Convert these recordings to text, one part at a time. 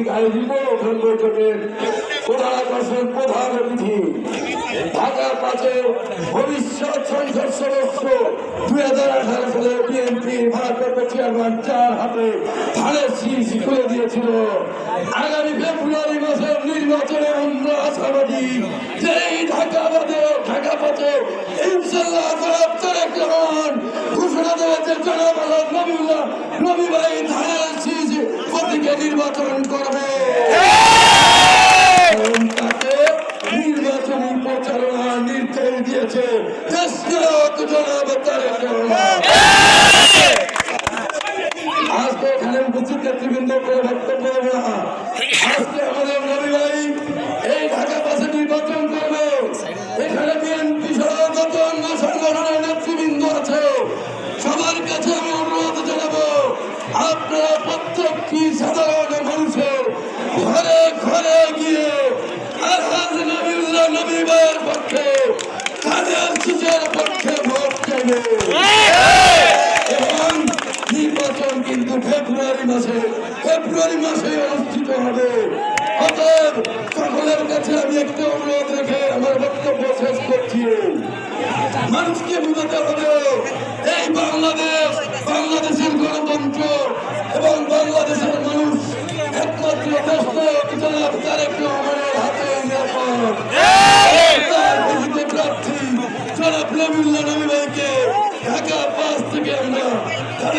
কর্তৃক আয়োজিত উঠান বৈঠকের প্রধান আকর্ষণ, প্রধান অতিথি ঢাকার পাশে ভবিষ্যৎ সংসদ সদস্য, দুই হাজার আঠারো সালে বিএনপি ভারপ্রাপ্ত চেয়ারম্যান চার হাতে ধানের শীষ খুলে দিয়েছিল। আগামী ফেব্রুয়ারি মাসের নির্বাচনে আমরা আশাবাদী যে এই ঢাকা বাদে ঢাকা পথে ইনশাল্লাহ ঘোষণা দেওয়ার জনাব নবী নবী ভাই ধানের প্রতীকে নির্বাচন করবে। তাকে নির্বাচনী প্রচারণা নির্দেশ দিয়েছে। দেশনায়ক জনাব তারেক রহমান। আজকে এখানে উপস্থিত নেতৃবৃন্দ করে বক্তব্য না। আজকে আমাদের নবী ভাই এই ঢাকা পাশে নির্বাচন করবে। এখানে বিএনপি সহ যত অন্য সংগঠনের নেতৃবৃন্দ নবীউল্লাহ পক্ষে পক্ষে ভোট দেবে? এবং নির্বাচন কিন্তু ফেব্রুয়ারি মাসে ফেব্রুয়ারি মাসে অনুষ্ঠিত হবে। অতএব সকলের কাছে আমি অনুরোধ রেখে আমার বক্তব্য শেষ করছি। মানুষকে বুঝাতে হবে, এই বাংলাদেশ বাংলাদেশের গণতন্ত্র এবং বাংলাদেশের মানুষ একমাত্র দেশ হাতে নিরাপদ।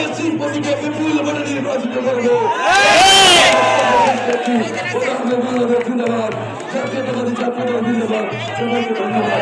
তাদের শিল্পটিকে বিপুল ভোটে নির্বাচিত করব। বাংলাদেশ জাতীয়তাবাদী ছাত্রদল জিন্দাবাদ সবাইকে ধন্যবাদ।